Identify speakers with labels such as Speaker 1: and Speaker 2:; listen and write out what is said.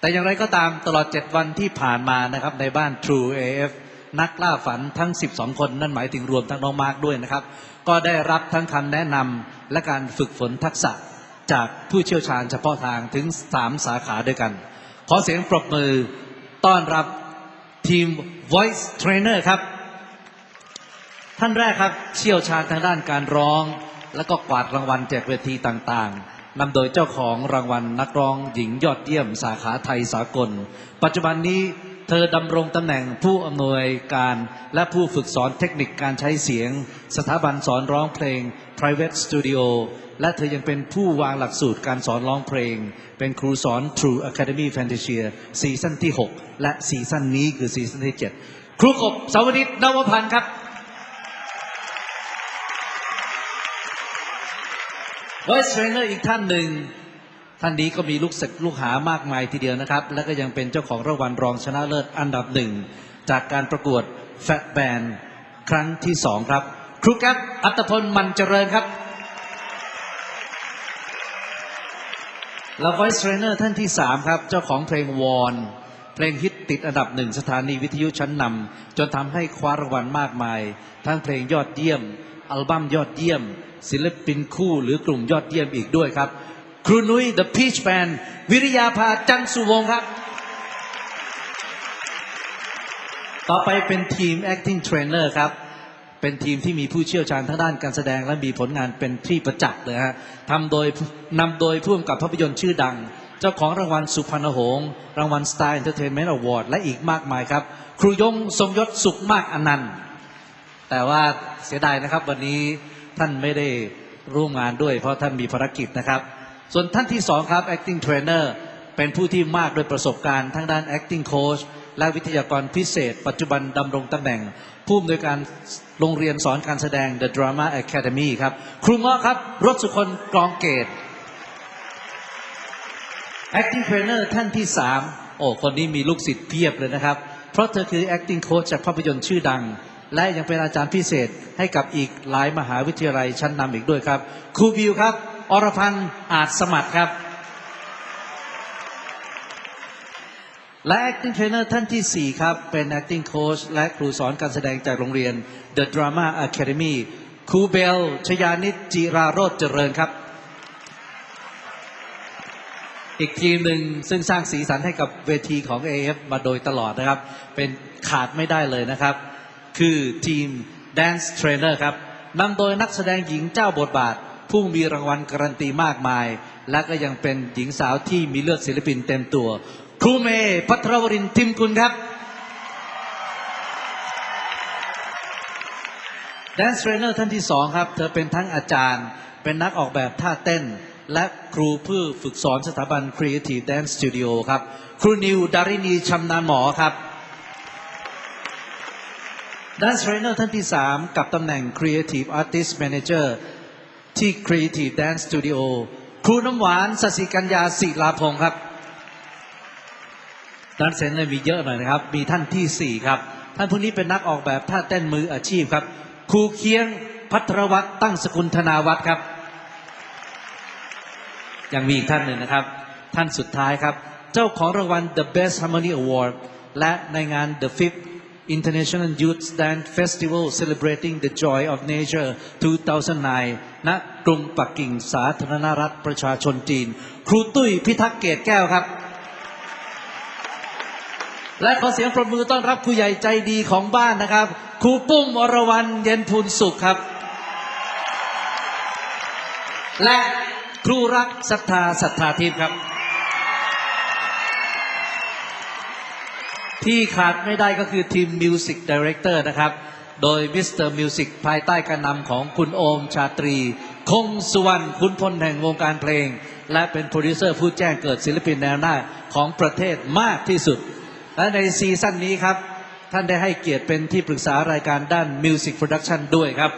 Speaker 1: แต่อย่างไรก็ตามตลอด 7 วันที่ผ่านมานะครับในบ้าน True AF นักล่าฝันทั้ง 12 คนนั่นหมายถึงรวมทั้งน้องมาร์กด้วยนะครับ ก็ได้รับทั้งคำแนะนำและการฝึกฝนทักษะจากผู้เชี่ยวชาญเฉพาะทางถึง 3 สาขาด้วยกัน ขอเสียงปรบมือต้อนรับทีม Voice Trainer ครับ ท่านแรกครับเชี่ยวชาญทางด้านการร้อง แล้วก็กวาดรางวัลแจกเวทีต่างๆ นำโดยเจ้าของรางวัลนักร้องหญิงยอดเยี่ยมสาขาไทยสากล ปัจจุบันนี้เธอดำรงตำแหน่งผู้อำนวยการและผู้ฝึกสอนเทคนิคการใช้เสียง สถาบันสอนร้องเพลง private studio และเธอยังเป็นผู้วางหลักสูตรการสอนร้องเพลง เป็นครูสอน True Academy Fantasia ซีซั่นที่ 6 และซีซั่นนี้คือซีซั่นที่ 7 ครูกบสาวนิตนวพันธ์ครับ Voice Trainer อีกท่านหนึ่งท่านนี้ก็มีลูกศิษย์ลูกหามากมายทีเดียวนะครับ และก็ยังเป็นเจ้าของรางวัลรองชนะเลิศอันดับหนึ่ง จากการประกวด Fat Band ครั้งที่สองครับ ครูแก๊ปอัตพลมันเจริญครับ และ Voice Trainer ท่านที่ 3 ครับ เจ้าของเพลงวอนเพลงฮิตติดอันดับหนึ่งสถานีวิทยุชั้นนำจนทำให้คว้ารางวัลมากมาย ทั้งเพลงยอดเยี่ยม อัลบั้มยอดเยี่ยม ศิลปินคู่หรือกลุ่มยอดเยี่ยมอีกด้วยครับ ครูนุ้ย The Peach Band วิริยาภาจันสุวงครับ ต่อไปเป็นทีม acting trainer ครับ เป็นทีมที่มีผู้เชี่ยวชาญทางด้านการแสดงและมีผลงานเป็นที่ประจักษ์เลยฮะทำโดยนำโดยผู้กำกับภาพยนตร์ชื่อดัง เจ้าของรางวัลสุพรรณหงษ์รางวัล Star Entertainment Award และอีกมากมายครับ ครูยงสมยศสุขมากอนันต์แต่ว่าเสียดายนะครับวันนี้ ท่านไม่ได้ร่วมงานด้วย เพราะท่านมีภารกิจนะครับ ส่วนท่านที่สองครับ acting trainer เป็นผู้ที่มากด้วยประสบการณ์ทั้งด้าน acting coach และวิทยากรพิเศษ ปัจจุบันดำรงตำแหน่ง ผู้อำนวยการโรงเรียนสอนการแสดง The Drama Academy ครับ ครูเงาะครับ รถสุคนกรองเกต acting trainer ท่านที่3โอ้คนนี้มีลูกศิษย์เพียบเลยนะครับ เพราะเธอคือ acting coach จากภาพยนตร์ชื่อดัง และยังเป็นอาจารย์พิเศษให้กับอีกหลายมหาวิทยาลัยชั้นนำอีกด้วยครับ ครูบิวครับ อรพันธ์อาจสมัติครับ และ acting trainer ท่านทีสี่ 4 ครับ เป็น acting coach และครูสอนการแสดงจากโรงเรียน The Drama Academy ครูเบล ชยานิตจิราโรจเจริญครับอีกทีมหนึ่งซึ่งสร้างสีสันให้กับเวทีของ AF มาโดยตลอดนะครับ เป็นขาดไม่ได้เลยนะครับ คือทีม Dance Trainer ครับนำโดยนักแสดงหญิงเจ้าบทบาท ผู้มีรางวัลการันตีมากมาย และก็ยังเป็นหญิงสาวที่มีเลือดศิลปินเต็มตัว ครูเมย์พัทรวรินทิมกุลครับ Dance Trainer ท่านที่สองครับ เธอเป็นทั้งอาจารย์ เป็นนักออกแบบท่าเต้น และครูผู้ฝึกสอนสถาบัน Creative Dance Studio ครับ ครูนิวดารินีชำนาญหมอครับ Dance Trainer ท่านที่ 3 กับตำแหน่ง Creative Artist Manager ที่ Creative Dance Studio ครูน้ำหวานสศิกัญญาศิลาพงศ์ครับด้านเซนเนี่ยมีเยอะหน่อยนะครับ มีท่านที่ 4 ครับ ท่านผู้นี้เป็นนักออกแบบท่าเต้นมืออาชีพครับ ครูเคียงพัทรวัตรตั้งสกุลธนาวัฒน์ครับ ยังมีอีกท่านหนึ่งนะครับ ท่านสุดท้ายครับ เจ้าของรางวัล The Best Harmony Award และในงาน The Fifth International Youth Dance Festival Celebrating the Joy of Nature 2009 ณ กรุงปักกิ่งสาธารณรัฐประชาชนจีน ครูตุ้ยพิทักษ์เกตแก้วครับ และขอเสียงปรบมือต้อนรับครูใหญ่ใจดีของบ้านนะครับ ครูปุ้มอรวรรณเย็นพูนสุขครับ และครูรักศรัทธาศรัทธาทิพย์ครับ ที่ขาดไม่ได้ก็คือทีมมิวสิกดีเรคเตอร์นะครับ โดยมิสเตอร์มิวสิกภายใต้การนำของคุณโอมชาตรี คงสุวรรณคุณพลแห่งวงการเพลง และเป็นโปรดิวเซอร์ผู้แจ้งเกิดศิลปินแนวหน้าของประเทศมากที่สุด และในซีซั่นนี้ครับ ท่านได้ให้เกียรติเป็นที่ปรึกษารายการด้านมิวสิกโปรดักชันด้วยครับ